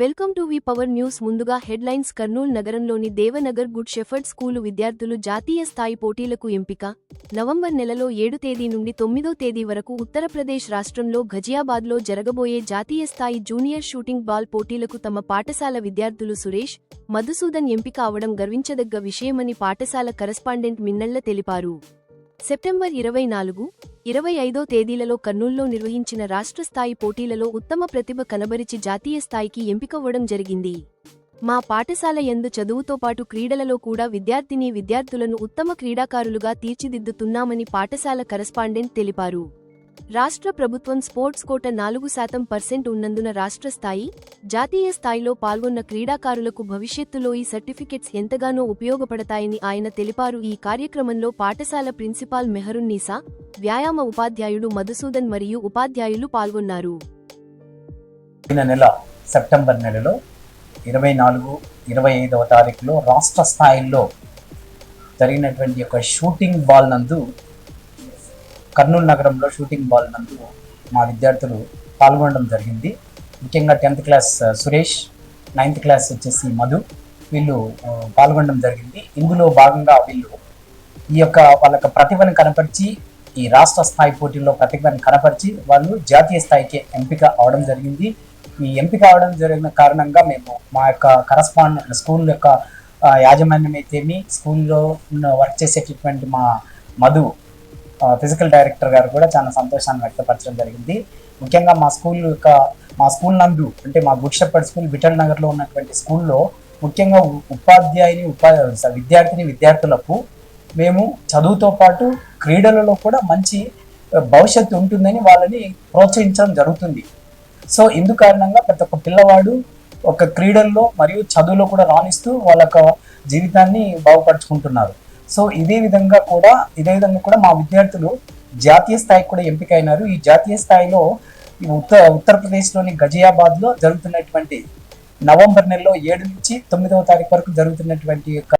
Welcome to V power news ముందుగా headlines Kurnool నగరంలోని Devanagar good shepherd school విద్యార్థులు జాతీయ స్థాయి పోటీలకు ఎంపిక. నవంబర్ నెలలో ఏడు తేదీ నుండి తొమ్మిదో తేదీ వరకు ఉత్తరప్రదేశ్ రాష్ట్రంలో ఘజియాబాద్లో జరగబోయే జాతీయ స్థాయి జూనియర్ షూటింగ్ బాల్ పోటీలకు తమ పాఠశాల విద్యార్థులు సురేష్ మధుసూదన్ ఎంపిక అవడం గర్వించదగ్గ విషయమని పాఠశాల కరస్పాండెంట్ మిన్నళ్ళ తెలిపారు. సెప్టెంబర్ ఇరవై నాలుగు ఇరవై ఐదో తేదీలలో కర్నూల్లో నిర్వహించిన రాష్ట్ర స్థాయి పోటీలలో ఉత్తమ ప్రతిభ కనబరిచి జాతీయ స్థాయికి ఎంపికవ్వడం జరిగింది. మా పాఠశాల యందు చదువుతో పాటు క్రీడలలో కూడా విద్యార్థిని విద్యార్థులను ఉత్తమ క్రీడాకారులుగా తీర్చిదిద్దుతున్నామని పాఠశాల కరస్పాండెంట్ తెలిపారు. రాష్ట్ర ప్రభుత్వం స్పోర్ట్స్ కోట నాలుగు శాతం పర్సెంట్ ఉన్నందున రాష్ట్ర స్థాయి జాతీయ స్థాయిలో పాల్గొన్న క్రీడాకారులకు భవిష్యత్తులో ఈ సర్టిఫికెట్స్ ఎంతగానో ఉపయోగపడతాయని ఆయన తెలిపారు. ఈ కార్యక్రమంలో పాఠశాల ప్రిన్సిపాల్ మెహరున్నీసా వ్యాయామ ఉపాధ్యాయుడు మధుసూదన్ మరియు ఉపాధ్యాయులు పాల్గొన్నారు. నెల సెప్టెంబర్ నెలలో ఇరవై నాలుగు ఇరవై ఐదవ తారీఖులో రాష్ట్ర స్థాయిలో జరిగినటువంటి ఒక షూటింగ్ బాల్ నందు కర్నూలు నగరంలో షూటింగ్ బాల్ నందు మా విద్యార్థులు పాల్గొనడం జరిగింది. ముఖ్యంగా tenth class Suresh ninth class వచ్చేసి మధు. వీళ్ళు పాల్గొనడం జరిగింది. ఇందులో భాగంగా వీళ్ళు ఈ యొక్క వాళ్ళ యొక్క ప్రతిభను కనపరిచి ఈ రాష్ట్ర స్థాయి పోటీల్లో ప్రతిభను కనపరిచి వాళ్ళు జాతీయ స్థాయికి ఎంపిక అవడం జరిగింది. ఈ ఎంపిక అవడం జరిగిన కారణంగా మేము మా యొక్క కరస్పాండ్ స్కూల్ యొక్క యాజమాన్యం అయితేమి స్కూల్లో ఉన్న వర్క్ చేసేటటువంటి మా మధు ఫిజికల్ డైరెక్టర్ గారు కూడా చాలా సంతోషాన్ని వ్యక్తపరచడం జరిగింది. ముఖ్యంగా మా స్కూల్ యొక్క మా స్కూల్ నందు అంటే మా గుడ్ షెప్పర్డ్ స్కూల్ విఠల్ నగర్లో ఉన్నటువంటి స్కూల్లో ముఖ్యంగా ఉపాధ్యాయుని ఉపా విద్యార్థిని విద్యార్థులకు మేము చదువుతో పాటు క్రీడలలో కూడా మంచి భవిష్యత్తు ఉంటుందని వాళ్ళని ప్రోత్సహించడం జరుగుతుంది. సో ఇందు కారణంగా ప్రతి ఒక్క పిల్లవాడు ఒక క్రీడల్లో మరియు చదువులో కూడా రాణిస్తూ వాళ్ళ యొక్క జీవితాన్ని బాగుపరుచుకుంటున్నారు. సో ఇదే విధంగా కూడా ఇదే విధంగా కూడా మా విద్యార్థులు జాతీయ స్థాయికి కూడా ఎంపిక అయినారు ఈ జాతీయ స్థాయిలో ఉత్తర ఉత్తరప్రదేశ్లోని గజియాబాద్లో జరుగుతున్నటువంటి నవంబర్ నెలలో ఏడు నుంచి తొమ్మిదవ తారీఖు వరకు జరుగుతున్నటువంటి యొక్క